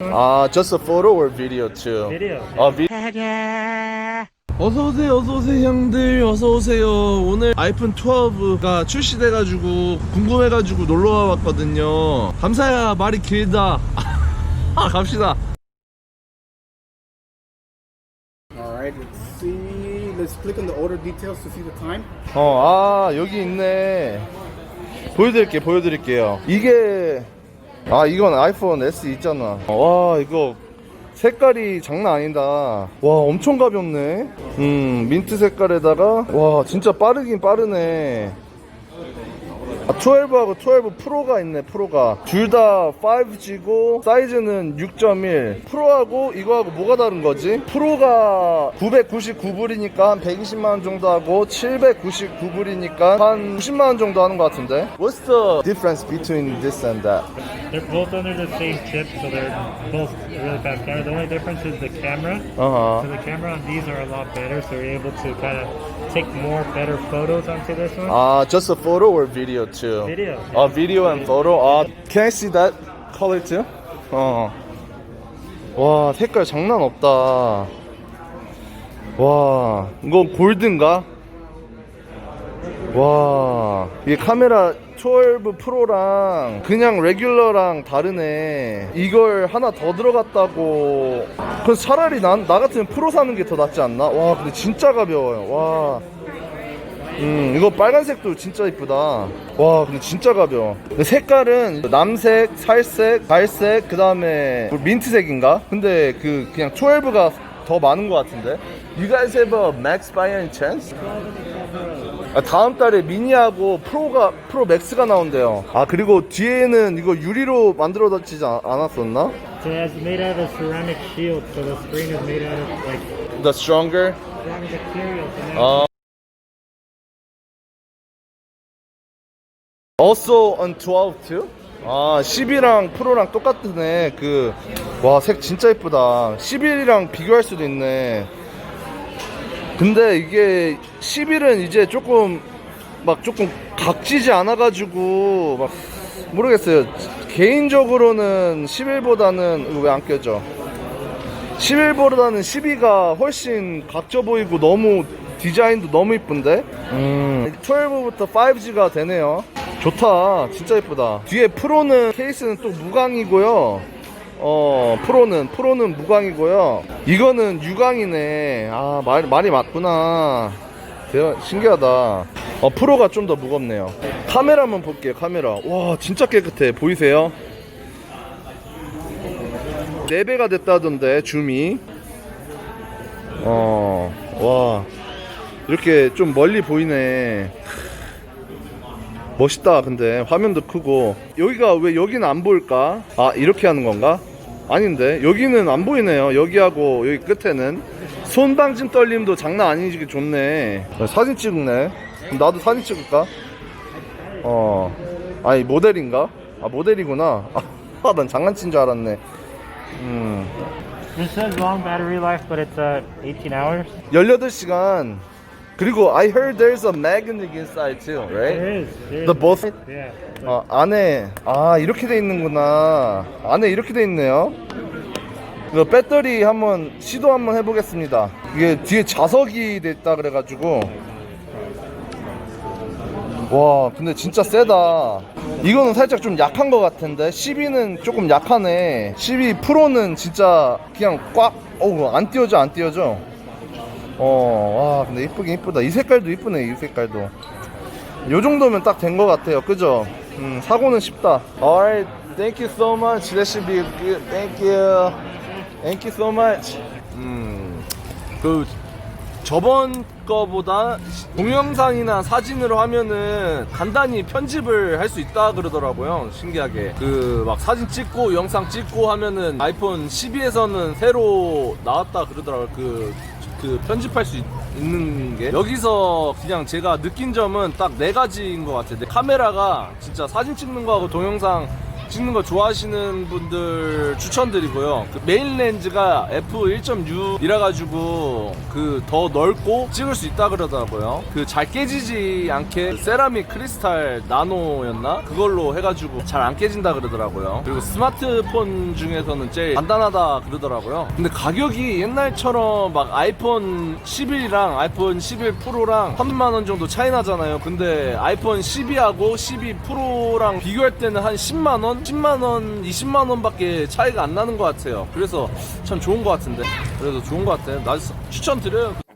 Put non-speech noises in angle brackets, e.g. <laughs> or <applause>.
아, just a photo or video too? Video. 아, 비... 어서 오세요, 어서 오세요, 형들, 어서 오세요. 오늘 아이폰 12가 출시돼가지고 궁금해가지고 놀러 와 봤거든요. 감사야, 말이 길다. 아, 갑시다. Alright, let's see. Let's click on the order details to see the time. 어, 아, 여기 있네. 보여드릴게요, 보여드릴게요. 이게, 아, 이건 아이폰 S 있잖아. 와, 이거 색깔이 장난 아니다. 와, 엄청 가볍네. 음, 민트 색깔에다가, 와, 진짜 빠르긴 빠르네. 아, 12하고 12 프로가 있네, 프로가. 둘 다 5G고, 사이즈는 6.1. 프로하고 이거하고 뭐가 다른 거지? 프로가 999불이니까 한 120만원 정도 하고, 799불이니까 한 90만원 정도 하는 것 같은데? What's the difference between this and that? They're both under the same chip, so they're both really fast camera. The only difference is the camera. Uh So the camera on these are a lot better, so you're able to kind of take more better photos onto this one. huh. Uh, just a photo or video too? Video. 아, video and photo. 아, can I see that color too? 어. 와, 색깔 장난 없다. 와, 이거 골드인가? 와, 이 카메라 12 프로랑 그냥 레귤러랑 다르네. 이걸 하나 더 들어갔다고. 그래서 차라리 난, 나 같으면 프로 사는 게 더 낫지 않나? 와, 근데 진짜 가벼워요. 와. 음, 이거 빨간색도 진짜 이쁘다. 와, 근데 진짜 가벼워. 근데 색깔은 남색, 살색, 갈색, 그 다음에 민트색인가? 근데 그 그냥 12가 더 많은 것 같은데. You guys have a max by any chance? 아, 다음 달에 미니하고 프로가 프로 맥스가 나온대요. 아 그리고 뒤에는 이거 유리로 만들어지지 않- 않았었나? So it's made out of ceramic shield, so the screen is made out of like The stronger. ceramic material. 아. Also on 12 too? 아 10이랑 프로랑 똑같네 그 와 색 진짜 이쁘다 11이랑 비교할 수도 있네 근데 이게 11은 이제 조금 막 조금 각지지 않아 가지고 막 모르겠어요 개인적으로는 11보다는 이거 왜 안 껴져 11보다는 12가 훨씬 각져 보이고 너무 디자인도 너무 이쁜데? 음. 12부터 5G가 되네요. 좋다. 진짜 이쁘다. 뒤에 프로는 케이스는 또 무광이고요. 어, 프로는, 프로는 무광이고요. 이거는 유광이네. 아, 말, 말이 맞구나. 대박, 신기하다. 어, 프로가 좀 더 무겁네요. 카메라 한번 볼게요, 카메라. 와, 진짜 깨끗해. 보이세요? 4배가 됐다던데 줌이 어, 와 이렇게 좀 멀리 보이네 멋있다 근데 화면도 크고 여기가 왜 여기는 안 보일까? 아 이렇게 하는 건가? 아닌데 여기는 안 보이네요 여기하고 여기 끝에는 손방진 떨림도 장난 아니게 좋네 어, 사진 찍네 나도 사진 찍을까? 어 아니 모델인가? 아 모델이구나 아, <laughs> 난 장난친 줄 알았네 음. this says long battery life, but it's uh 18 hours. 18시간 그리고 I heard there's a magnet inside too, right? There is. There is. The both? Yeah. 어, 안에. 아 이렇게 돼 있는구나. 안에 이렇게 돼 있네요. 그 배터리 한번 시도 한번 해보겠습니다. 이게 뒤에 자석이 됐다 그래가지고. 와 근데 진짜 세다. 이거는 살짝 좀 약한 것 같은데? 12는 조금 약하네. 12 프로는 진짜 그냥 꽉 어우 안 띄워져 안 띄워져 어 와 근데 이쁘긴 이쁘다 이 색깔도 이쁘네 이 색깔도 요 정도면 딱 된 것 같아요. 그죠? 음, 사고는 쉽다. Alright, thank you so much. That should be good. Thank you. Thank you so much. 음, 그 저번 거보다 동영상이나 사진으로 하면은 간단히 편집을 할 수 있다 그러더라고요. 신기하게. 그 막 사진 찍고 영상 찍고 하면은 아이폰 12에서는 새로 나왔다 그러더라고요. 그, 그 편집할 수 있, 는 게. 여기서 그냥 제가 느낀 점은 딱 네 가지인 것 같아요. 카메라가 진짜 사진 찍는 거하고 동영상 찍는 거 좋아하시는 분들 추천드리고요. 그 메인 렌즈가 f1.6이라 가지고 그 더 넓고 찍을 수 있다 그러더라고요. 그 잘 깨지지 않게 세라믹 크리스탈 나노였나? 그걸로 해가지고 잘 안 깨진다 그러더라고요. 그리고 스마트폰 중에서는 제일 간단하다 그러더라고요. 근데 가격이 옛날처럼 막 아이폰 11이랑 아이폰 11 프로랑 3만 원 정도 차이 나잖아요. 근데 아이폰 12하고 12 프로랑 비교할 때는 한 10만 원, 10만 원, 20만 원밖에 차이가 안 나는 것 같아요. 그래서 참 좋은 것 같은데. 그래서 좋은 것 같아요. 나 추천드려요.